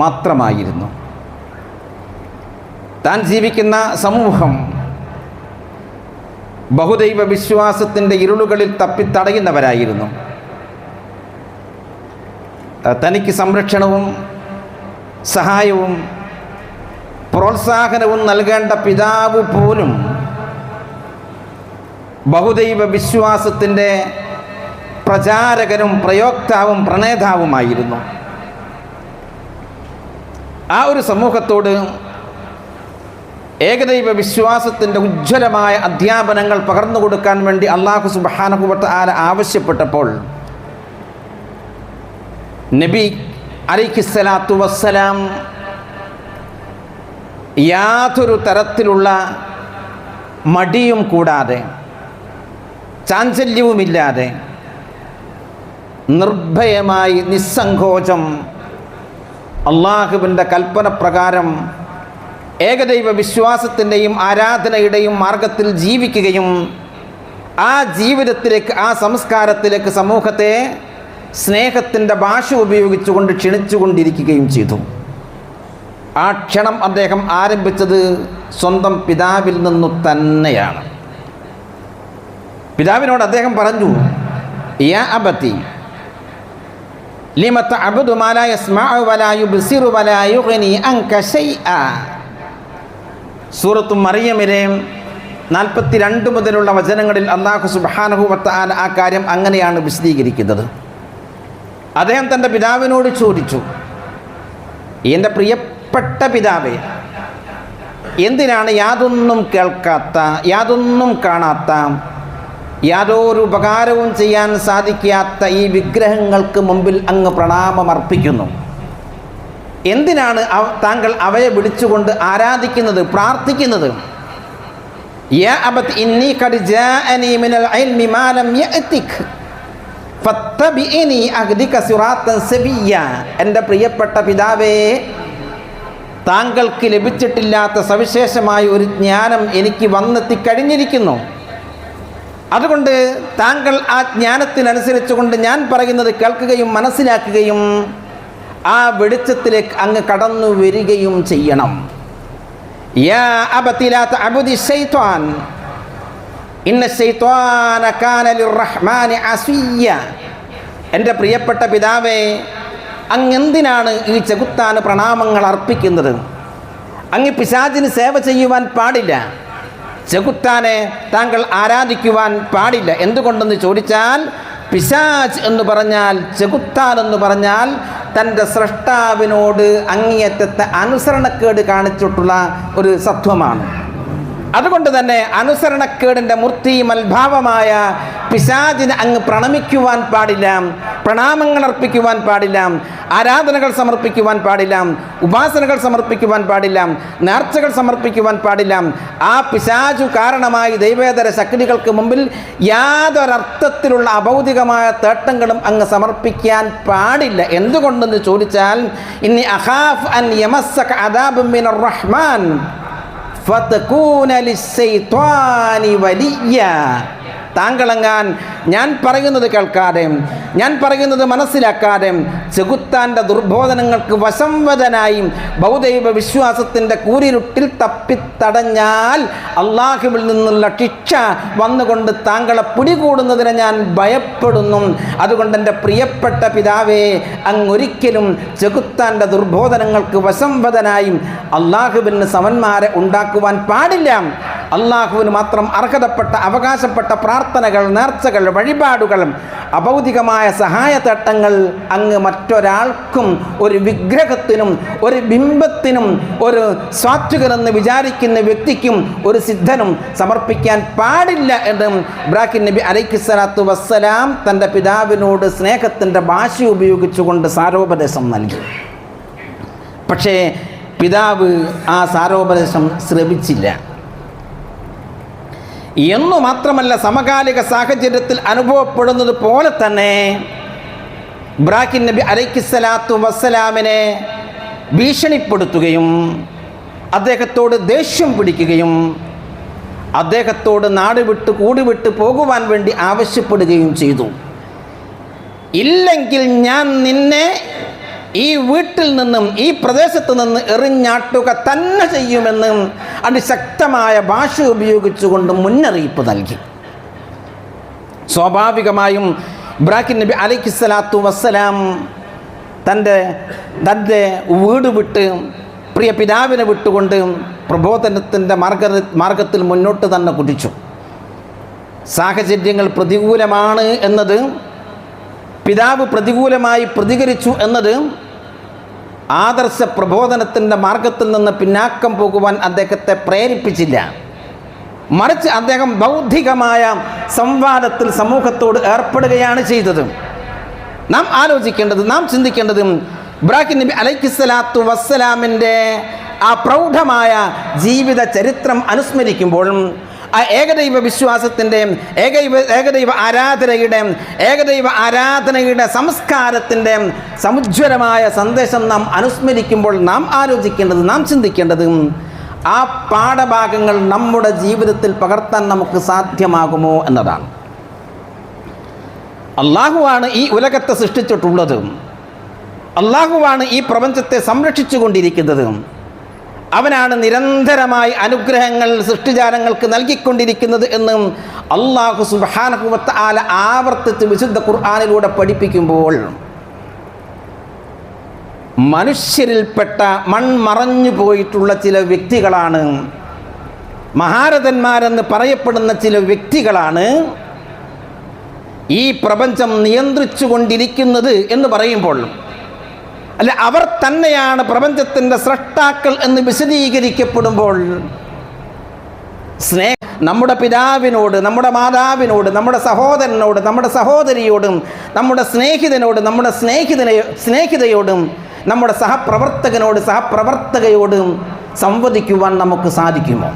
മാത്രമായിരുന്നു. താൻ ജീവിക്കുന്ന സമൂഹം ബഹുദൈവ വിശ്വാസത്തിന്റെ ഇരുളുകളിൽ തപ്പിത്തടയുന്നവരായിരുന്നു. തനിക്ക് സംരക്ഷണവും സഹായവും പ്രോത്സാഹനവും നൽകേണ്ട പിതാവ് പോലും ബഹുദൈവ വിശ്വാസത്തിന്റെ പ്രചാരകനും പ്രയോക്താവും പ്രണേതാവുമായിരുന്നു. ആ ഒരു സമൂഹത്തോട് ഏകദൈവ വിശ്വാസത്തിന്റെ ഉജ്ജ്വലമായ അധ്യാപനങ്ങൾ പകർന്നു കൊടുക്കാൻ വേണ്ടി അള്ളാഹു സുബാനകുബത്ത് ആല ആവശ്യപ്പെട്ടപ്പോൾ നബി അലിഖിസ്സലാത്തു വസ്സലാം യാതൊരു തരത്തിലുള്ള മടിയും കൂടാതെ ചാഞ്ചല്യവുമില്ലാതെ നിർഭയമായി നിസ്സങ്കോചം അള്ളാഹുവിന്റെ കൽപ്പന പ്രകാരം ഏകദൈവ വിശ്വാസത്തിന്റെയും ആരാധനയുടെയും മാർഗത്തിൽ ജീവിക്കുകയും ആ ജീവിതത്തിലേക്ക് ആ സംസ്കാരത്തിലേക്ക് സമൂഹത്തെ സ്നേഹത്തിന്റെ ഭാഷ ഉപയോഗിച്ചുകൊണ്ട് ക്ഷണിച്ചുകൊണ്ടിരിക്കുകയും ചെയ്തു. ആ ക്ഷണം അദ്ദേഹം ആരംഭിച്ചത് സ്വന്തം പിതാവിൽ നിന്നു തന്നെയാണ്. പിതാവിനോട് അദ്ദേഹം പറഞ്ഞു യാ അബത്തി സൂറത്തു മറിയമിലെ നാൽപ്പത്തി രണ്ട് മുതലുള്ള വചനങ്ങളിൽ അള്ളാഹു സുബ്ഹാനഹു വത്തആല ആ കാര്യം അങ്ങനെയാണ് വിശദീകരിക്കുന്നത്. അദ്ദേഹം തന്റെ പിതാവിനോട് ചോദിച്ചു എന്റെ പ്രിയപ്പെട്ട പിതാവേ എന്തിനാണ് യാതൊന്നും കേൾക്കാത്ത യാതൊന്നും കാണാത്ത യാതൊരു ഉപകാരവും ചെയ്യാൻ സാധിക്കാത്ത ഈ വിഗ്രഹങ്ങൾക്ക് മുമ്പിൽ അങ്ങ് പ്രണാമമർപ്പിക്കുന്നു എന്തിനാണ് താങ്കൾ അവയെ വിളിച്ചുകൊണ്ട് ആരാധിക്കുന്നത് പ്രാർത്ഥിക്കുന്നത്? എന്റെ പ്രിയപ്പെട്ട പിതാവേ താങ്കൾക്ക് ലഭിച്ചിട്ടില്ലാത്ത സവിശേഷമായ ഒരു ജ്ഞാനം എനിക്ക് വന്നെത്തിക്കഴിഞ്ഞിരിക്കുന്നു. അതുകൊണ്ട് താങ്കൾ ആ ജ്ഞാനത്തിനനുസരിച്ചുകൊണ്ട് ഞാൻ പറയുന്നത് കേൾക്കുകയും മനസ്സിലാക്കുകയും ആ വെളിച്ചത്തിലേക്ക് അങ്ങ് കടന്നു വരികയും ചെയ്യണം. യാ ഇന്ന എന്റെ പ്രിയപ്പെട്ട പിതാവേ അങ്ങെന്തിനാണ് ഈ ചെകുത്താന് പ്രണാമങ്ങൾ അർപ്പിക്കുന്നത്? അങ്ങ് പിശാചിന് സേവ ചെയ്യുവാൻ പാടില്ല. ചെകുത്താനെ താങ്കൾ ആരാധിക്കുവാൻ പാടില്ല. എന്തുകൊണ്ടെന്ന് ചോദിച്ചാൽ പിശാജ് എന്ന് പറഞ്ഞാൽ ചെകുത്താൻ എന്ന് പറഞ്ഞാൽ തന്റെ സ്രഷ്ടാവിനോട് അങ്ങേയറ്റത്തെ അനുസരണക്കേട് കാണിച്ചിട്ടുള്ള ഒരു സത്വമാണ്. അതുകൊണ്ട് തന്നെ അനുസരണക്കേടിന്റെ മൂർത്തി മൽഭാവമായ പിശാചിന് അങ്ങ് പ്രണമിക്കുവാൻ പാടില്ല പ്രണാമങ്ങൾ അർപ്പിക്കുവാൻ പാടില്ല ആരാധനകൾ സമർപ്പിക്കുവാൻ പാടില്ല ഉപാസനകൾ സമർപ്പിക്കുവാൻ പാടില്ല നേർച്ചകൾ സമർപ്പിക്കുവാൻ പാടില്ല. ആ പിശാചു കാരണമായി ദൈവേതര ശക്തികൾക്ക് മുമ്പിൽ യാതൊരർത്ഥത്തിലുള്ള അഭൗതികമായ തേട്ടങ്ങളും അങ്ങ് സമർപ്പിക്കാൻ പാടില്ല. എന്തുകൊണ്ടെന്ന് ചോദിച്ചാൽ ഇനി അഹാഫ് അൻ യമസ് അദാബ് റഹ്മാൻ. താങ്കളെങ്ങാൻ ഞാൻ പറയുന്നത് കേൾക്കാതെ ഞാൻ പറയുന്നത് മനസ്സിലാക്കാതെ ചെകുത്താന്റെ ദുർബോധനങ്ങൾക്ക് വശംവദനായി ബൗദൈവ വിശ്വാസത്തിന്റെ കൂരിരുട്ടിൽ തപ്പിത്തടഞ്ഞാൽ അള്ളാഹുവിൽ നിന്നുള്ള ശിക്ഷ വന്നുകൊണ്ട് താങ്കളെ പിടികൂടുന്നതിനെ ഞാൻ ഭയപ്പെടുന്നു. അതുകൊണ്ട് എന്റെ പ്രിയപ്പെട്ട പിതാവേ അങ്ങൊരിക്കലും ചെകുത്താന്റെ ദുർബോധനങ്ങൾക്ക് വശംവദനായി അള്ളാഹുബിന് സമന്മാരെ ഉണ്ടാക്കുവാൻ പാടില്ല. അള്ളാഹുവിന് മാത്രം അർഹതപ്പെട്ട അവകാശപ്പെട്ട പ്രാർത്ഥനകൾ നേർച്ചകൾ വഴിപാടുകൾ അഭൗതികമായ സഹായതട്ടങ്ങൾ അങ്ങ് മറ്റൊരാൾക്കും ഒരു വിഗ്രഹത്തിനും ഒരു ബിംബത്തിനും ഒരു സ്വാത്വികനെന്ന് വിചാരിക്കുന്ന വ്യക്തിക്കും ഒരു സിദ്ധനും സമർപ്പിക്കാൻ പാടില്ല എന്ന് ഇബ്രാഹിം നബി അലൈഹിസ്സലാത്തു വസ്സലാം തന്റെ പിതാവിനോട് സ്നേഹത്തിന്റെ ഭാഷ ഉപയോഗിച്ചുകൊണ്ട് സാരോപദേശം നൽകി. പക്ഷേ പിതാവ് ആ സാരോപദേശം ശ്രവിച്ചില്ല. എന്നു മാത്രമല്ല സമകാലിക സാഹചര്യത്തിൽ അനുഭവപ്പെടുന്നത് പോലെ തന്നെ ഇബ്രാഹിം നബി അലൈക്കിസ്സലാത്തു വസ്സലാമിനെ ഭീഷണിപ്പെടുത്തുകയും അദ്ദേഹത്തോട് ദേഷ്യം പിടിക്കുകയും അദ്ദേഹത്തോട് നാട് വിട്ട് കൂടി പോകുവാൻ വേണ്ടി ആവശ്യപ്പെടുകയും ചെയ്തു. ഇല്ലെങ്കിൽ ഞാൻ നിന്നെ ഈ വീട്ടിൽ നിന്നും ഈ പ്രദേശത്ത് നിന്ന് എറിഞ്ഞാട്ടുക തന്നെ ചെയ്യുമെന്ന് അതിശക്തമായ ഭാഷ ഉപയോഗിച്ചുകൊണ്ട് മുന്നറിയിപ്പ് നൽകി. സ്വാഭാവികമായും ഇബ്രാഹിം നബി അലൈഹിസ്സലാത്തു വസ്സലാം തന്റെ തന്റെ വീട് വിട്ട് പ്രിയ പിതാവിനെ വിട്ടുകൊണ്ട് പ്രബോധനത്തിന്റെ മാർഗ മാർഗത്തിൽ മുന്നോട്ട് തന്നെ കുതിച്ചു. സാഹചര്യങ്ങൾ പ്രതികൂലമാണ് എന്നത് പിതാവ് പ്രതികൂലമായി പ്രതികരിച്ചു എന്നത് ആദർശ പ്രബോധനത്തിന്റെ മാർഗത്തിൽ നിന്ന് പിന്നാക്കം പോകുവാൻ അദ്ദേഹത്തെ പ്രേരിപ്പിച്ചില്ല. മറിച്ച് അദ്ദേഹം ബൗദ്ധികമായ സംവാദത്തിൽ സമൂഹത്തോട് ഏർപ്പെടുകയാണ് ചെയ്തത്. നാം ആലോചിക്കേണ്ടത് നാം ചിന്തിക്കേണ്ടതും ഇബ്രാഹിം നബി അലൈഹിസ്സലാത്തു വസ്സലാമിന്റെ ആ പ്രൗഢമായ ജീവിത ചരിത്രം അനുസ്മരിക്കുമ്പോൾ ആ ഏകദൈവ വിശ്വാസത്തിന്റെ ഏകൈവ ഏകദൈവ ആരാധനയുടെ ഏകദൈവ ആരാധനയുടെ സംസ്കാരത്തിന്റെ സമുജ്വലമായ സന്ദേശം നാം അനുസ്മരിക്കുമ്പോൾ നാം ആലോചിക്കേണ്ടത് നാം ചിന്തിക്കേണ്ടത് ആ പാഠഭാഗങ്ങൾ നമ്മുടെ ജീവിതത്തിൽ പകർത്താൻ നമുക്ക് സാധ്യമാകുമോ എന്നതാണ്. അള്ളാഹുവാണ് ഈ ഉലകത്തെ സൃഷ്ടിച്ചിട്ടുള്ളത് അള്ളാഹുവാണ് ഈ പ്രപഞ്ചത്തെ സംരക്ഷിച്ചു കൊണ്ടിരിക്കുന്നത് അവനാണ് നിരന്തരമായി അനുഗ്രഹങ്ങൾ സൃഷ്ടിജാലങ്ങൾക്ക് നൽകിക്കൊണ്ടിരിക്കുന്നത് എന്നും അള്ളാഹു സുബാനകുവത്ത ആല ആവർത്തിച്ച് വിശുദ്ധ ഖുർആാനിലൂടെ പഠിപ്പിക്കുമ്പോൾ മനുഷ്യരിൽപ്പെട്ട മൺമറഞ്ഞു പോയിട്ടുള്ള ചില വ്യക്തികളാണ്. മഹാരഥന്മാരെന്ന് പറയപ്പെടുന്ന ചില വ്യക്തികളാണ് ഈ പ്രപഞ്ചം നിയന്ത്രിച്ചു കൊണ്ടിരിക്കുന്നത് എന്ന് പറയുമ്പോൾ അല്ല അവർ തന്നെയാണ് പ്രപഞ്ചത്തിന്റെ സ്രഷ്ടാക്കൾ എന്ന് വിശദീകരിക്കപ്പെടുമ്പോൾ സ്നേഹ നമ്മുടെ പിതാവിനോട് നമ്മുടെ മാതാവിനോട് നമ്മുടെ സഹോദരനോട് നമ്മുടെ സഹോദരിയോടും നമ്മുടെ സ്നേഹിതനോട് നമ്മുടെ സ്നേഹിതനെ സ്നേഹിതയോടും നമ്മുടെ സഹപ്രവർത്തകനോട് സഹപ്രവർത്തകയോടും സംവദിക്കുവാൻ നമുക്ക് സാധിക്കുമോ?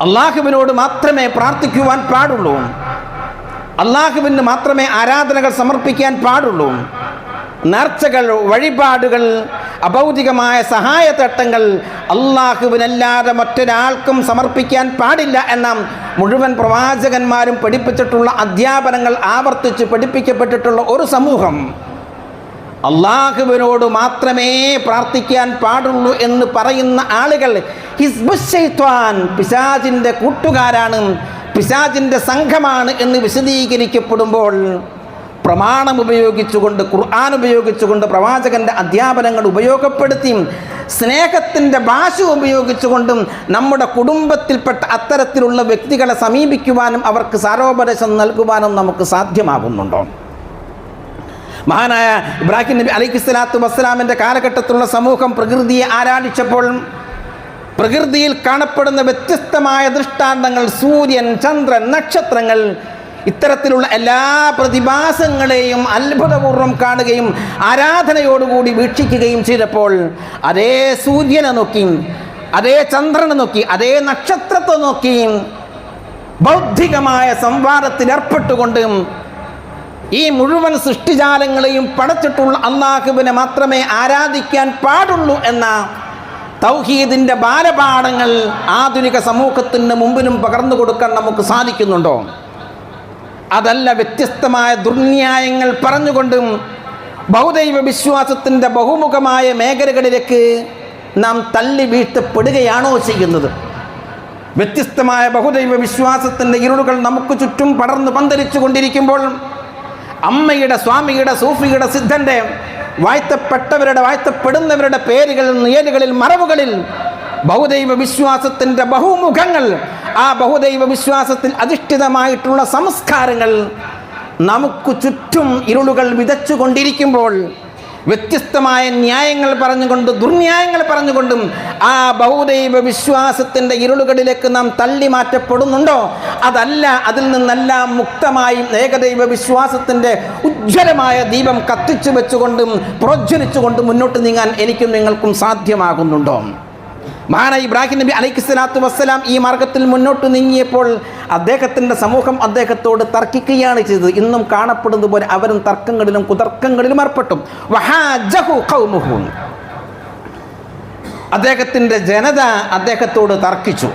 അള്ളാഹുവിനോട് മാത്രമേ പ്രാർത്ഥിക്കുവാൻ പാടുള്ളൂ. അള്ളാഹുവിന് മാത്രമേ ആരാധനകൾ സമർപ്പിക്കാൻ പാടുള്ളൂ. നേർച്ചകൾ വഴിപാടുകൾ അഭൗതികമായ സഹായത്തട്ടങ്ങൾ അള്ളാഹുവിനല്ലാതെ മറ്റൊരാൾക്കും സമർപ്പിക്കാൻ പാടില്ല എന്ന മുഴുവൻ പ്രവാചകന്മാരും പഠിപ്പിച്ചിട്ടുള്ള അധ്യാപനങ്ങൾ ആവർത്തിച്ച് പഠിപ്പിക്കപ്പെട്ടിട്ടുള്ള ഒരു സമൂഹം അള്ളാഹുവിനോട് മാത്രമേ പ്രാർത്ഥിക്കാൻ പാടുള്ളൂ എന്ന് പറയുന്ന ആളുകൾ ഹിസ്ബുഷൈത്വാൻ പിശാജിന്റെ കൂട്ടുകാരാണ്. പിശാജിന്റെ സംഘമാണ് എന്ന് വിശദീകരിക്കപ്പെടുമ്പോൾ പ്രമാണം ഉപയോഗിച്ചുകൊണ്ട് ഖുർആൻ ഉപയോഗിച്ചുകൊണ്ട് പ്രവാചകന്റെ അധ്യാപനങ്ങൾ ഉപയോഗപ്പെടുത്തി സ്നേഹത്തിന്റെ ഭാഷ ഉപയോഗിച്ചുകൊണ്ടും നമ്മുടെ കുടുംബത്തിൽപ്പെട്ട അത്തരത്തിലുള്ള വ്യക്തികളെ സമീപിക്കുവാനും അവർക്ക് സാരോപദേശം നൽകുവാനും നമുക്ക് സാധ്യമാകുന്നുണ്ടോ? മഹാനായ ഇബ്രാഹിം നബി അലൈഹി സ്വലാത്തു വസ്സലാമിന്റെ കാലഘട്ടത്തിലുള്ള സമൂഹം പ്രകൃതിയെ ആരാധിച്ചപ്പോൾ പ്രകൃതിയിൽ കാണപ്പെടുന്ന വ്യത്യസ്തമായ ദൃഷ്ടാന്തങ്ങൾ സൂര്യൻ ചന്ദ്രൻ നക്ഷത്രങ്ങൾ ഇത്തരത്തിലുള്ള എല്ലാ പ്രതിഭാസങ്ങളെയും അത്ഭുതപൂർവം കാണുകയും ആരാധനയോടുകൂടി വീക്ഷിക്കുകയും ചെയ്തപ്പോൾ അതേ സൂര്യനെ നോക്കി അതേ ചന്ദ്രനെ നോക്കി അതേ നക്ഷത്രത്തെ നോക്കി ബൗദ്ധികമായ സംവാദത്തിൽ ഏർപ്പെട്ടുകൊണ്ട് ഈ മുഴുവൻ സൃഷ്ടിജാലങ്ങളെയും പടച്ചിട്ടുള്ള അള്ളാഹുവിനെ മാത്രമേ ആരാധിക്കാൻ പാടുള്ളൂ എന്ന തൗഹീദിന്റെ ബാലപാഠങ്ങൾ ആധുനിക സമൂഹത്തിന് മുമ്പിലും പകർന്നു കൊടുക്കാൻ നമുക്ക് സാധിക്കുന്നുണ്ടോ? അതല്ല വ്യത്യസ്തമായ ദുർന്യായങ്ങൾ പറഞ്ഞുകൊണ്ടും ബഹുദൈവ വിശ്വാസത്തിന്റെ ബഹുമുഖമായ മേഖലകളിലേക്ക് നാം തള്ളി വീഴ്ത്തപ്പെടുകയാണോ ചെയ്യുന്നത്? വ്യത്യസ്തമായ ബഹുദൈവ വിശ്വാസത്തിന്റെ ഇരുളുകൾ നമുക്ക് ചുറ്റും പടർന്നു പന്തലിച്ചു കൊണ്ടിരിക്കുമ്പോൾ അമ്മയുടെ സ്വാമിയുടെ സൂഫിയുടെ സിദ്ധന്റെ വാഴ്ത്തപ്പെട്ടവരുടെ വാഴ്ത്തപ്പെടുന്നവരുടെ പേരുകളിൽ നിയലുകളിൽ മറവുകളിൽ ബഹുദൈവ വിശ്വാസത്തിന്റെ ബഹുമുഖങ്ങൾ ആ ബഹുദൈവ വിശ്വാസത്തിൽ അധിഷ്ഠിതമായിട്ടുള്ള സംസ്കാരങ്ങൾ നമുക്ക് ചുറ്റും ഇരുളുകൾ വിതച്ചു കൊണ്ടിരിക്കുമ്പോൾ വ്യത്യസ്തമായ ന്യായങ്ങൾ പറഞ്ഞുകൊണ്ട് ദുർന്യായങ്ങൾ പറഞ്ഞുകൊണ്ടും ആ ബഹുദൈവ വിശ്വാസത്തിന്റെ ഇരുളുകളിലേക്ക് നാം തള്ളി മാറ്റപ്പെടുന്നുണ്ടോ? അതല്ല അതിൽ നിന്നെല്ലാം മുക്തമായും ഏകദൈവ വിശ്വാസത്തിന്റെ ഉജ്ജ്വലമായ ദീപം കത്തിച്ചു വെച്ചുകൊണ്ടും പ്രോജ്വലിച്ചുകൊണ്ടും മുന്നോട്ട് നീങ്ങാൻ എനിക്കും നിങ്ങൾക്കും സാധ്യമാകുന്നുണ്ടോ? മഹാന ഇബ്രാഹിം നബി അലൈഹി സ്വലാത്തു വസ്സലാം ഈ മാർഗത്തിൽ മുന്നോട്ട് നീങ്ങിയപ്പോൾ അദ്ദേഹത്തിന്റെ സമൂഹം അദ്ദേഹത്തോട് തർക്കിക്കുകയാണ് ചെയ്തത്. ഇന്നും കാണപ്പെടുന്നത് പോലെ അവരും തർക്കങ്ങളിലും കുതർക്കങ്ങളിലും ഏർപ്പെട്ടു. അദ്ദേഹത്തിന്റെ ജനത അദ്ദേഹത്തോട് തർക്കിച്ചു.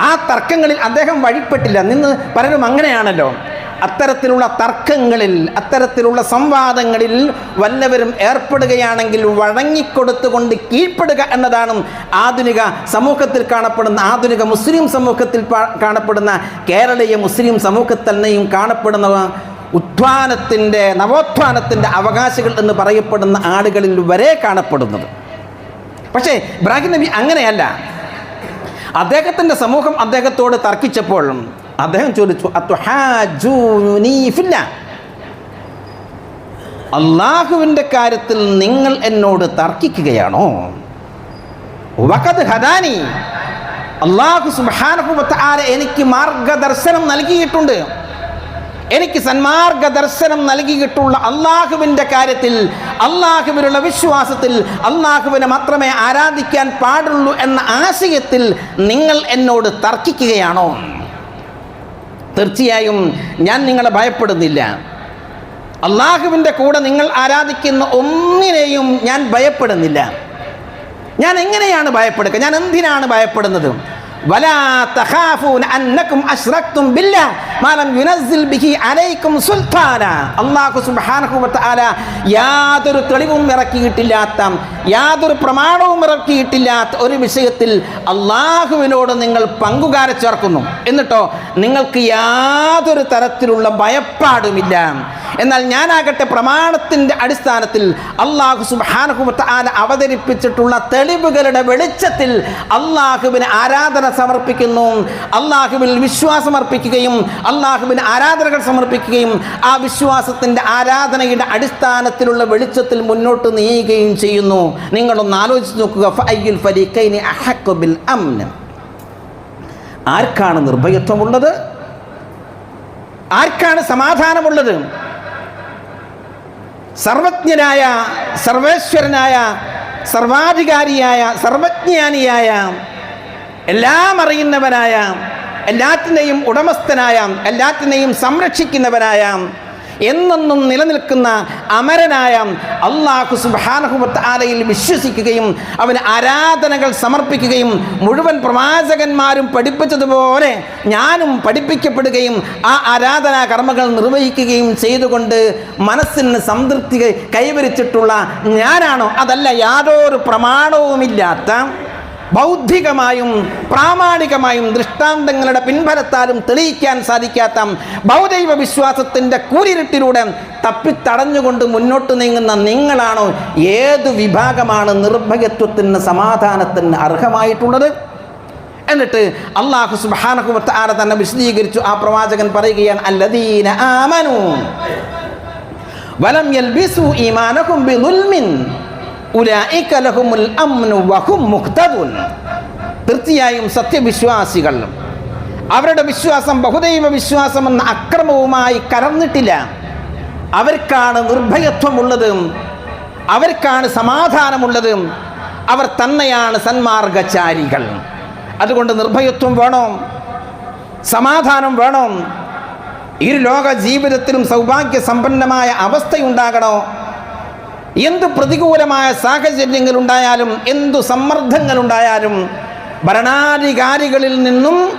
ആ തർക്കങ്ങളിൽ അദ്ദേഹം വഴിപ്പെട്ടില്ല. നിന്ന് പലരും അങ്ങനെയാണല്ലോ. അത്തരത്തിലുള്ള തർക്കങ്ങളിൽ അത്തരത്തിലുള്ള സംവാദങ്ങളിൽ വല്ലവരും ഏർപ്പെടുകയാണെങ്കിൽ വഴങ്ങിക്കൊടുത്തുകൊണ്ട് കീഴ്പ്പെടുക എന്നതാണ് ആധുനിക സമൂഹത്തിൽ കാണപ്പെടുന്ന ആധുനിക മുസ്ലിം സമൂഹത്തിൽ കാണപ്പെടുന്ന കേരളീയ മുസ്ലിം സമൂഹത്തിൽ തന്നെയും കാണപ്പെടുന്ന ഉത്ഥാനത്തിന്റെ നവോത്ഥാനത്തിന്റെ അവകാശികൾ എന്ന് പറയപ്പെടുന്ന ആളുകളിൽ വരെ കാണപ്പെടുന്നത്. പക്ഷേ ഇബ്രാഹിം നബി അങ്ങനെയല്ല. അദ്ദേഹത്തിന്റെ സമൂഹം അദ്ദേഹത്തോട് തർക്കിച്ചപ്പോൾ അദ്ദേഹം ചോദിച്ചു? അള്ളാഹുവിന്റെ കാര്യത്തിൽ നിങ്ങൾ എന്നോട് തർക്കിക്കുകയാണോ? ഹദാനി. അള്ളാഹു സുബാനഹുബത്താല എനിക്ക് മാർഗദർശനം നൽകിയിട്ടുണ്ട്. എനിക്ക് സന്മാർഗ ദർശനം നൽകിയിട്ടുള്ള അള്ളാഹുവിന്റെ കാര്യത്തിൽ അള്ളാഹുവിനുള്ള വിശ്വാസത്തിൽ അള്ളാഹുവിനെ മാത്രമേ ആരാധിക്കാൻ പാടുള്ളൂ എന്ന ആശയത്തിൽ നിങ്ങൾ എന്നോട് തർക്കിക്കുകയാണോ? തീർച്ചയായും ഞാൻ നിങ്ങളെ ഭയപ്പെടുന്നില്ല. അള്ളാഹുവിന്റെ കൂടെ നിങ്ങൾ ആരാധിക്കുന്ന ഒന്നിനെയും ഞാൻ ഭയപ്പെടുന്നില്ല. ഞാൻ എങ്ങനെയാണ് ഭയപ്പെടുക? ഞാൻ എന്തിനാണ് ഭയപ്പെടുന്നത്? യാതൊരു തെളിവും ഇറക്കിയിട്ടില്ലാത്ത യാതൊരു പ്രമാണവും ഇറക്കിയിട്ടില്ലാത്ത ഒരു വിഷയത്തിൽ അള്ളാഹുവിനോട് നിങ്ങൾ പങ്കുകാരെ ചേർക്കുന്നു. എന്നിട്ടോ നിങ്ങൾക്ക് യാതൊരു തരത്തിലുള്ള ഭയപ്പാടുമില്ല. എന്നാൽ ഞാനാകട്ടെ പ്രമാണത്തിന്റെ അടിസ്ഥാനത്തിൽ അള്ളാഹു സുബാനഹുബത്ത് ആന അവതരിപ്പിച്ചിട്ടുള്ള തെളിവുകളുടെ വെളിച്ചത്തിൽ അള്ളാഹുവിന് ആരാധന സമർപ്പിക്കുന്നു. അള്ളാഹുവിൽ വിശ്വാസം അർപ്പിക്കുകയും അള്ളാഹുവിന് ആരാധനകൾ സമർപ്പിക്കുകയും ആ വിശ്വാസത്തിന്റെ ആരാധനയുടെ അടിസ്ഥാനത്തിലുള്ള വെളിച്ചത്തിൽ മുന്നോട്ട് നീങ്ങുകയും ചെയ്യുന്നു. നിങ്ങളൊന്ന് ആലോചിച്ച് നോക്കുക. ആർക്കാണ് നിർഭയത്വമുള്ളത്? ആർക്കാണ് സമാധാനമുള്ളത്? സർവജ്ഞനായ സർവേശ്വരനായ സർവാധികാരിയായ സർവജ്ഞാനിയായ എല്ലാം അറിയുന്നവനായ എല്ലാത്തിനെയും ഉടമസ്ഥനായ എല്ലാത്തിനെയും സംരക്ഷിക്കുന്നവനായ എന്നെന്നും നിലനിൽക്കുന്ന അമരനായ അള്ളാഹു സുബാനഹുബത്ത് ആലയിൽ വിശ്വസിക്കുകയും അവന് ആരാധനകൾ സമർപ്പിക്കുകയും മുഴുവൻ പ്രവാചകന്മാരും പഠിപ്പിച്ചതുപോലെ ഞാനും പഠിപ്പിക്കപ്പെടുകയും ആ ആരാധനാ കർമ്മകൾ നിർവഹിക്കുകയും ചെയ്തുകൊണ്ട് മനസ്സിന് സംതൃപ്തി കൈവരിച്ചിട്ടുള്ള ഞാനാണോ? അതല്ല യാതൊരു പ്രമാണവുമില്ലാത്ത ബൗദ്ധികമായും പ്രാമാണികമായും ദൃഷ്ടാന്തങ്ങളുടെ പിൻഫലത്താലും തെളിയിക്കാൻ സാധിക്കാത്ത ബൗദ്ധൈവ വിശ്വാസത്തിന്റെ കൂരിരുട്ടിലൂടെ തപ്പിത്തടഞ്ഞുകൊണ്ട് മുന്നോട്ട് നീങ്ങുന്ന നിങ്ങളാണോ ഏത് വിഭാഗമാണ് നിർഭയത്വത്തിന് സമാധാനത്തിന് അർഹമായിട്ടുള്ളത്? എന്നിട്ട് അള്ളാഹു സുബാനഹുമത്ത് ആരെ തന്നെ വിശദീകരിച്ചു. ആ പ്രവാചകൻ പറയുകയാണ് അല്ലദീന ആമനു വലം യൽബിസു ഈമാനഹും ബിദുൽമിൻ തീർച്ചയായും സത്യവിശ്വാസികൾ. അവരുടെ വിശ്വാസം ബഹുദൈവ വിശ്വാസം എന്ന അക്രമവുമായി കലർന്നിട്ടില്ല. അവർക്കാണ് നിർഭയത്വമുള്ളത്. അവർക്കാണ് സമാധാനമുള്ളതും. അവർ തന്നെയാണ് സന്മാർഗചാരികൾ. അതുകൊണ്ട് നിർഭയത്വം വേണോ. സമാധാനം വേണോ. ഈ ലോക ജീവിതത്തിലും സൗഭാഗ്യ സമ്പന്നമായ അവസ്ഥയുണ്ടാകണോ? എന്ത് പ്രതികൂലമായ സാഹചര്യങ്ങളുണ്ടായാലും എന്തു സമ്മർദ്ദങ്ങൾ ഉണ്ടായാലും ഭരണാധികാരികളിൽ നിന്നും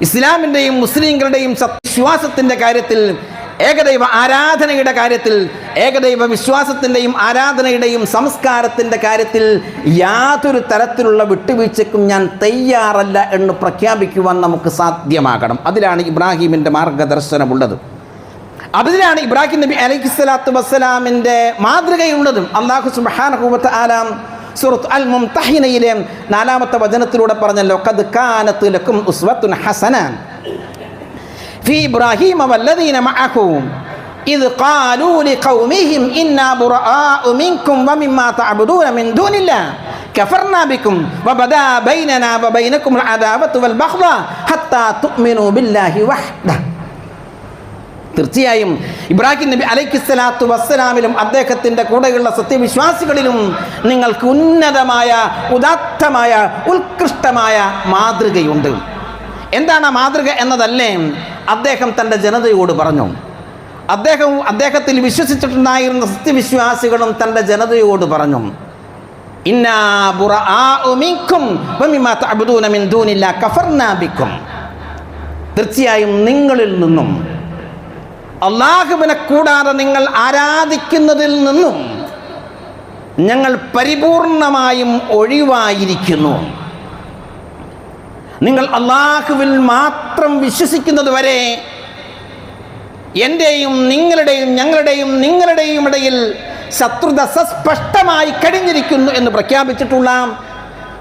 ഇസ്ലാമിന്റെയും മുസ്ലിങ്ങളുടെയും സത്യവിശ്വാസത്തിന്റെ കാര്യത്തിൽ ഏകദൈവ ആരാധനയുടെ കാര്യത്തിൽ ഏകദൈവ വിശ്വാസത്തിന്റെയും ആരാധനയുടെയും സംസ്കാരത്തിന്റെ കാര്യത്തിൽ യാതൊരു തരത്തിലുള്ള വിട്ടുവീഴ്ചയ്ക്കും ഞാൻ തയ്യാറല്ല എന്ന് പ്രഖ്യാപിക്കുവാൻ നമുക്ക് സാധ്യമാകണം. അതിലാണ് ഇബ്രാഹീമിന്റെ മാർഗദർശനമുള്ളത്. അതിലാണ് ഇബ്രാഹിം നബി അലൈഹി സ്വലാത്തു വസ്സലാമിൻ്റെ മാതൃകയുള്ളതും അള്ളാഹു സുബ്ഹാനഹുവത്ത് ആലാം സൂറത്ത് അൽ മുംതഹിനയിലെ നാലാമത്തെ വചനത്തിലൂടെ പറഞ്ഞല്ലോ ഖദ് കാനത്ത് ലക്കും ഉസ്വത്തുൻ ഹസന في إبراهيم والذين معه إذ قالوا لقومهم إنا براء منكم ومما تعبدون من دون الله كفرنا بكم وبدا بيننا وبينكم العداوة والبغضاء حتى تؤمنوا بالله وحده തീർച്ചയായും ഇബ്രാഹിം നബി അലൈഹി സ്വലാത്തു വസ്സലാമിലും അദ്ദേഹത്തിന്റെ കൂടെയുള്ള സത്യവിശ്വാസികളിലും നിങ്ങൾക്ക് ഉന്നതമായ ഉദാത്തമായ ഉത്കൃഷ്ടമായ മാതൃകയുണ്ട്. എന്താണ് ആ മാതൃക എന്നതല്ലേ? അദ്ദേഹം തന്റെ ജനതയോട് പറഞ്ഞു. അദ്ദേഹവും അദ്ദേഹത്തിൽ വിശ്വസിച്ചിട്ടുണ്ടായിരുന്ന സത്യവിശ്വാസികളും തന്റെ ജനതയോട് പറഞ്ഞു. തീർച്ചയായും നിങ്ങളിൽ നിന്നും അള്ളാഹുവിനെ കൂടാതെ നിങ്ങൾ ആരാധിക്കുന്നതിൽ നിന്നും ഞങ്ങൾ പരിപൂർണമായും ഒഴിവായിരിക്കുന്നു. നിങ്ങൾ അള്ളാഹുവിൽ മാത്രം വിശ്വസിക്കുന്നത് വരെ എന്റെയും നിങ്ങളുടെയും ഞങ്ങളുടെയും നിങ്ങളുടെയും ഇടയിൽ ശത്രുത സസ്പഷ്ടമായി കഴിഞ്ഞിരിക്കുന്നു എന്ന് പ്രഖ്യാപിച്ചിട്ടുള്ള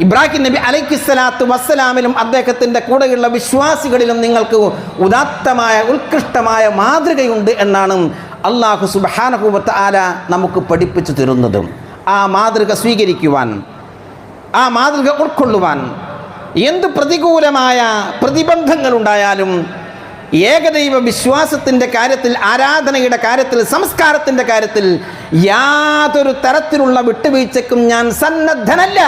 ഇബ്രാഹിം നബി അലൈഹിസ്സലാത്തു വസ്സലാമിലും അദ്ദേഹത്തിന്റെ കൂടെയുള്ള വിശ്വാസികളിലും നിങ്ങൾക്ക് ഉദാത്തമായ ഉത്കൃഷ്ടമായ മാതൃകയുണ്ട് എന്നാണ് അള്ളാഹു സുബാനഹൂബത്ത് ആല നമുക്ക് പഠിപ്പിച്ചു തരുന്നതും. ആ മാതൃക സ്വീകരിക്കുവാൻ ആ മാതൃക ഉൾക്കൊള്ളുവാൻ എന്ത് പ്രതികൂലമായ പ്രതിബന്ധങ്ങളുണ്ടായാലും ഏകദൈവ വിശ്വാസത്തിന്റെ കാര്യത്തിൽ ആരാധനയുടെ കാര്യത്തിൽ സംസ്കാരത്തിന്റെ കാര്യത്തിൽ യാതൊരു തരത്തിലുള്ള വിട്ടുവീഴ്ചയ്ക്കും ഞാൻ സന്നദ്ധനല്ല.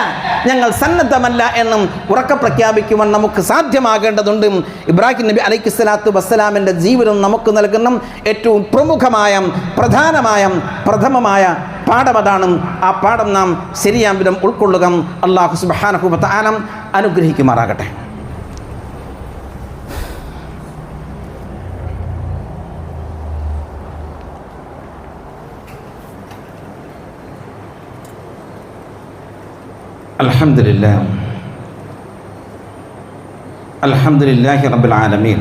ഞങ്ങൾ സന്നദ്ധമല്ല എന്നും ഉറക്ക പ്രഖ്യാപിക്കുവാൻ നമുക്ക് സാധ്യമാകേണ്ടതുണ്ട്. ഇബ്രാഹിം നബി അലൈഹി സ്വലാത്തു വസ്സലാമിന്റെ ജീവിതം നമുക്ക് നൽകുന്ന ഏറ്റവും പ്രമുഖമായ പ്രധാനമായ പ്രഥമമായ പാഠം അതാണ്. ആ പാഠം നാം ശരിയാം വിധം ഉൾക്കൊള്ളുക. അള്ളാഹു സുബാനഹുബത്ത് ആനം അനുഗ്രഹിക്കുമാറാകട്ടെ. الحمد لله الحمد لله رب العالمين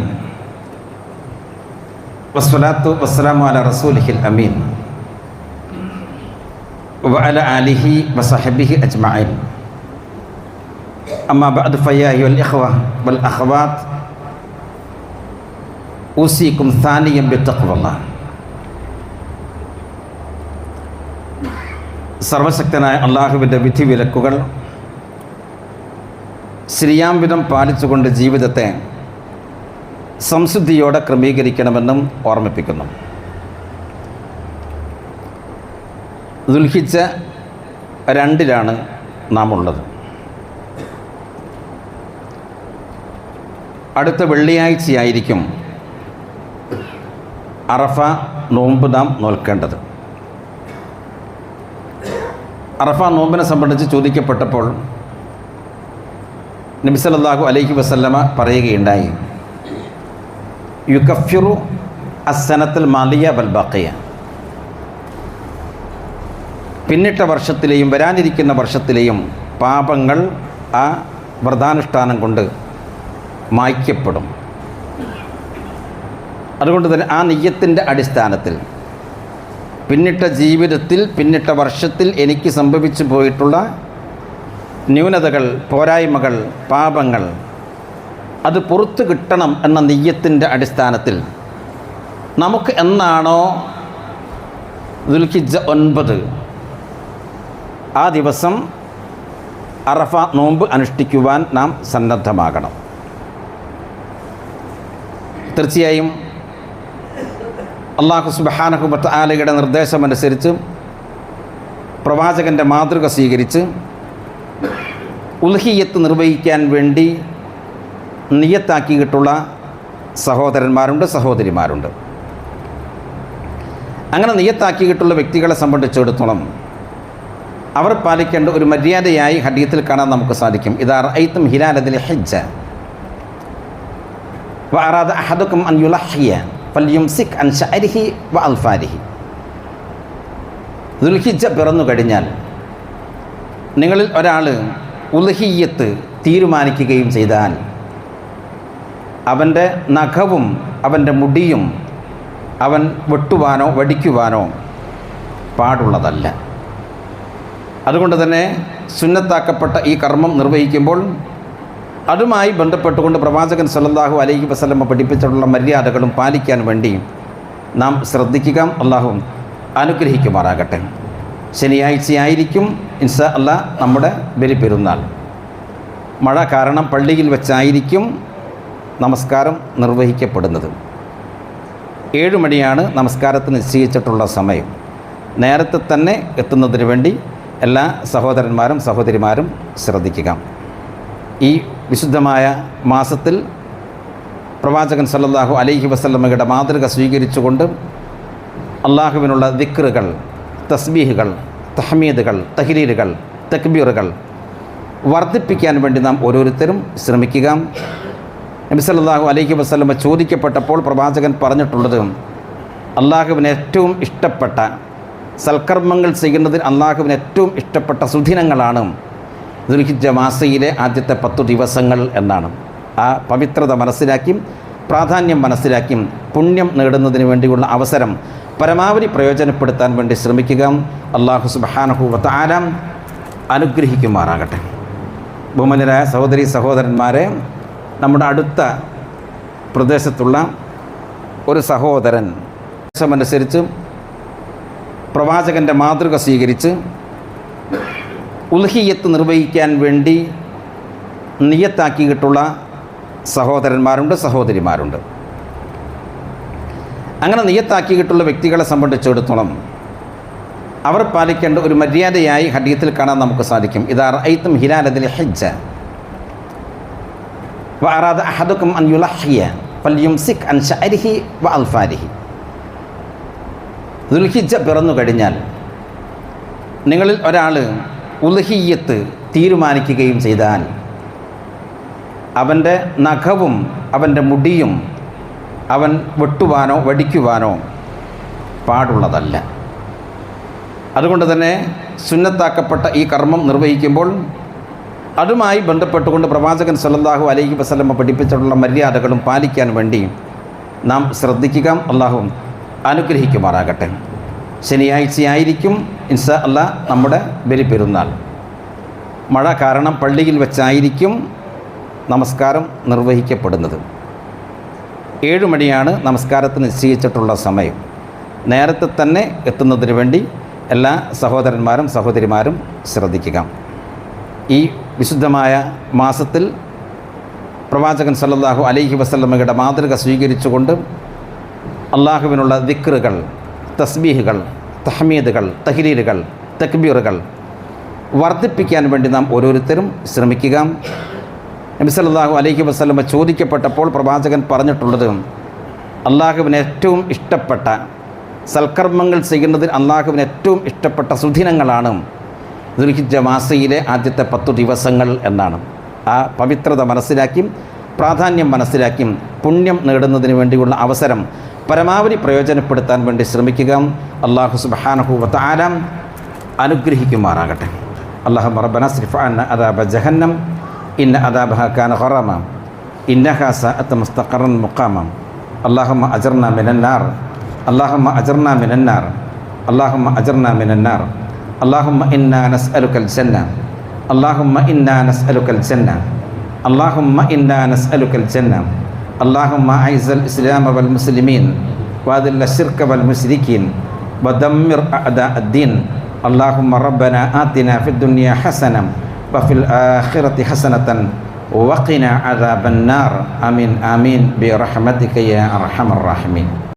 والصلاة والسلام على رسوله الأمين وعلى آله وصحبه أجمعين أما بعد فيا أيها الإخوة والأخوات أوصيكم ثانيا بتقوى الله സർവശക്തനായ അള്ളാഹുവിൻ്റെ വിധിവിലക്കുകൾ ശ്രീയാംവിധം പാലിച്ചുകൊണ്ട് ജീവിതത്തെ സംശുദ്ധിയോടെ ക്രമീകരിക്കണമെന്നും ഓർമ്മിപ്പിക്കുന്നു. ദുൽഹിച്ച രണ്ടിലാണ് നാം ഉള്ളത് അടുത്ത വെള്ളിയാഴ്ചയായിരിക്കും അറഫ നോമ്പ് നാം നോൽക്കേണ്ടത്. അറഫ നോമ്പിനെ സംബന്ധിച്ച് ചോദിക്കപ്പെട്ടപ്പോൾ നബിസലല്ലാഹു അലൈഹി വസല്ലമ പറയുകയുണ്ടായി യുക്കഫ്യുറു അസനത്തിൽ മാലിയ ബൽബാക്കയ പിന്നിട്ട വർഷത്തിലെയും വരാനിരിക്കുന്ന വർഷത്തിലെയും പാപങ്ങൾ ആ വ്രതാനുഷ്ഠാനം കൊണ്ട് മായ്ക്കപ്പെടും. അതുകൊണ്ട് തന്നെ ആ നെയ്യത്തിന്റെ അടിസ്ഥാനത്തിൽ പിന്നിട്ട ജീവിതത്തിൽ പിന്നിട്ട വർഷത്തിൽ എനിക്ക് സംഭവിച്ചു പോയിട്ടുള്ള ന്യൂനതകൾ പോരായ്മകൾ പാപങ്ങൾ. അത് പുറത്തു കിട്ടണം എന്ന നെയ്യത്തിന്റെ അടിസ്ഥാനത്തിൽ. നമുക്ക് എന്നാണോ ദുൽഹിജ ഒൻപത്? ആ ദിവസം അറഫ നോമ്പ് അനുഷ്ഠിക്കുവാൻ നാം സന്നദ്ധമാകണം. തീർച്ചയായും അള്ളാഹു സുബഹാനഹുബത്ത് ആലയുടെ നിർദ്ദേശമനുസരിച്ച് പ്രവാചകന്റെ മാതൃക സ്വീകരിച്ച് ഉൽഹിയത്ത് നിർവഹിക്കാൻ വേണ്ടി നിയത്താക്കിയിട്ടുള്ള സഹോദരന്മാരുണ്ട് സഹോദരിമാരുണ്ട്. അങ്ങനെ നിയത്താക്കിയിട്ടുള്ള വ്യക്തികളെ സംബന്ധിച്ചിടത്തോളം അവർ പാലിക്കേണ്ട ഒരു മര്യാദയായി ഹദീത്തിൽ കാണാൻ നമുക്ക് സാധിക്കും. ഇതാർ ഐത്തും ഹിരാലതിൽ ഹജ്ജ. അൻ ദുൽഹിജ പിറന്നു കഴിഞ്ഞാൽ നിങ്ങളിൽ ഒരാൾ ഉൽഹിയത്ത് തീരുമാനിക്കുകയും ചെയ്താൽ അവന്റെ നഖവും അവന്റെ മുടിയും അവൻ വെട്ടുവാനോ വടിക്കുവാനോ പാടുള്ളതല്ല. അതുകൊണ്ട് തന്നെ സുന്നത്താക്കപ്പെട്ട ഈ കർമ്മം നിർവഹിക്കുമ്പോൾ അതുമായി ബന്ധപ്പെട്ടുകൊണ്ട് പ്രവാചകൻ സല്ലാഹു അലൈഹി വസല്ലമ പഠിപ്പിച്ചിട്ടുള്ള മര്യാദകളും പാലിക്കാൻ വേണ്ടി നാം ശ്രദ്ധിക്കുക. അള്ളാഹു അനുഗ്രഹിക്കുമാറാകട്ടെ. ശനിയാഴ്ചയായിരിക്കും ഇൻസാ അല്ല നമ്മുടെ ബലിപ്പെരുന്നാൾ മഴ കാരണം പള്ളിയിൽ വെച്ചായിരിക്കും നമസ്കാരം നിർവഹിക്കപ്പെടുന്നത്. ഏഴ് മണിയാണ് നമസ്കാരത്തിന് നിശ്ചയിച്ചിട്ടുള്ള സമയം. നേരത്തെ തന്നെ എത്തുന്നതിന് വേണ്ടി എല്ലാ സഹോദരന്മാരും സഹോദരിമാരും ശ്രദ്ധിക്കുക. ഈ വിശുദ്ധമായ മാസത്തിൽ പ്രവാചകൻ സല്ലാഹു അലൈഹി വസല്ലമയുടെ മാതൃക സ്വീകരിച്ചുകൊണ്ട് അള്ളാഹുവിനുള്ള ദിക്റുകൾ തസ്ബീഹുകൾ തഹമീദുകൾ തഹ്ലീലുകൾ തക്ബീറുകൾ വർദ്ധിപ്പിക്കാൻ വേണ്ടി നാം ഓരോരുത്തരും ശ്രമിക്കുക. സല്ലല്ലാഹു അലൈഹി വസല്ലമ ചോദിക്കപ്പെട്ടപ്പോൾ പ്രവാചകൻ പറഞ്ഞിട്ടുള്ളത് അള്ളാഹുവിന് ഏറ്റവും ഇഷ്ടപ്പെട്ട സൽക്കർമ്മങ്ങൾ ചെയ്യുന്നതിൽ അള്ളാഹുവിന് ഏറ്റവും ഇഷ്ടപ്പെട്ട സുദിനങ്ങളാണ് ദുൽഹിജ മാസയിലെ ആദ്യത്തെ പത്തു ദിവസങ്ങൾ എന്നാണ്. ആ പവിത്രത മനസ്സിലാക്കി പ്രാധാന്യം മനസ്സിലാക്കി പുണ്യം നേടുന്നതിന് വേണ്ടിയുള്ള അവസരം പരമാവധി പ്രയോജനപ്പെടുത്താൻ വേണ്ടി ശ്രമിക്കുക. അള്ളാഹു സുബാനഹു വാരം അനുഗ്രഹിക്കുമാറാകട്ടെ. ബഹുമാനരായ സഹോദരി സഹോദരന്മാരെ നമ്മുടെ അടുത്ത പ്രദേശത്തുള്ള ഒരു സഹോദരൻ അനുസരിച്ച് പ്രവാചകന്റെ മാതൃക സ്വീകരിച്ച് ഉൽഹിയത്ത് നിർവഹിക്കാൻ വേണ്ടി നിയത്താക്കിയിട്ടുള്ള സഹോദരന്മാരുണ്ട് സഹോദരിമാരുണ്ട്. അങ്ങനെ നിയത്താക്കിയിട്ടുള്ള വ്യക്തികളെ സംബന്ധിച്ചിടത്തോളം അവർ പാലിക്കേണ്ട ഒരു മര്യാദയായി ഹദീത്തിൽ കാണാൻ നമുക്ക് സാധിക്കും ഇതാ ഐത്തും ഹിലാലതിൽ ഹജ്ജ وأراد أحدكم أن يلحي فليمسك عن شعره وأظفاره ദുൽഹിജ പിറന്നു കഴിഞ്ഞാൽ നിങ്ങളിൽ ഒരാൾ ഉൽഹിയത്ത് തീരുമാനിക്കുകയും ചെയ്താൽ അവൻ്റെ നഖവും അവൻ്റെ മുടിയും അവൻ വെട്ടുവാനോ വടിക്കുവാനോ പാടുള്ളതല്ല. അതുകൊണ്ട് തന്നെ സുന്നത്താക്കപ്പെട്ട ഈ കർമ്മം നിർവഹിക്കുമ്പോൾ അതുമായി ബന്ധപ്പെട്ടുകൊണ്ട് പ്രവാചകൻ സല്ലാഹു അലൈഹി വസല്ലമ പഠിപ്പിച്ചിട്ടുള്ള മര്യാദകളും പാലിക്കാൻ വേണ്ടി നാം ശ്രദ്ധിക്കുക അള്ളാഹു അനുഗ്രഹിക്കുമാറാകട്ടെ. ശനിയാഴ്ചയായിരിക്കും ഇൻസ അല്ല നമ്മുടെ ബലിപ്പെരുന്നാൾ മഴ കാരണം പള്ളിയിൽ വെച്ചായിരിക്കും നമസ്കാരം നിർവഹിക്കപ്പെടുന്നത്. ഏഴ് മണിയാണ് നമസ്കാരത്തിന് നിശ്ചയിച്ചിട്ടുള്ള സമയം. നേരത്തെ തന്നെ എത്തുന്നതിന് വേണ്ടി എല്ലാ സഹോദരന്മാരും സഹോദരിമാരും ശ്രദ്ധിക്കുക. ഈ വിശുദ്ധമായ മാസത്തിൽ പ്രവാചകൻ സല്ലാഹു അലൈഹി വസല്ലമയുടെ മാതൃക സ്വീകരിച്ചുകൊണ്ട് അള്ളാഹുവിനുള്ള ദിക്റുകൾ തസ്ബീഹുകൾ തഹമീദുകൾ തഹ്ലീലുകൾ തക്ബീറുകൾ വർദ്ധിപ്പിക്കാൻ വേണ്ടി നാം ഓരോരുത്തരും ശ്രമിക്കുക. നബി സല്ലല്ലാഹു അലൈഹി വസല്ലമ ചോദിക്കപ്പെട്ടപ്പോൾ പ്രവാചകൻ പറഞ്ഞിട്ടുള്ളത് അള്ളാഹുവിന് ഏറ്റവും ഇഷ്ടപ്പെട്ട സൽക്കർമ്മങ്ങൾ ചെയ്യുന്നതിൽ അള്ളാഹുവിന് ഏറ്റവും ഇഷ്ടപ്പെട്ട സുദിനങ്ങളാണ് ദുൽഹിജ മാസയിലെ ആദ്യത്തെ പത്തു ദിവസങ്ങൾ എന്നാണ്. ആ പവിത്രത മനസ്സിലാക്കി പ്രാധാന്യം മനസ്സിലാക്കി പുണ്യം നേടുന്നതിന് വേണ്ടിയുള്ള അവസരം പരമാവധി പ്രയോജനപ്പെടുത്താൻ വേണ്ടി ശ്രമിക്കുക. അള്ളാഹു സുബാനഹുവത്ത് ആരാം അനുഗ്രഹിക്കുമാറാകട്ടെ. അള്ളാഹു റബ്ബന സിഫാൻ അദാബ ജഹന്നം. ഇന്ന അദാബഹ കാന ഹറമ ഇന്നഹ സഅത്ത് മുസ്തഖറൻ മുഖാമം അള്ളാഹുമ്മ അജർന മിനന്നാർ അള്ളാഹുമ്മ അജർന മിനന്നാർ അള്ളാഹുമ്മ അജർന മിനന്നാർ اللهم إنا نسألك الجنة اللهم إنا نسألك الجنة اللهم إنا نسألك الجنة اللهم أعز الإسلام والمسلمين وأذل الشرك والمشركين ودمر أعداء الدين اللهم ربنا آتنا في الدنيا حسنة وفي الآخرة حسنة. وقنا عذاب النار. آمين آمين. برحمتك يا أرحم الراحمين.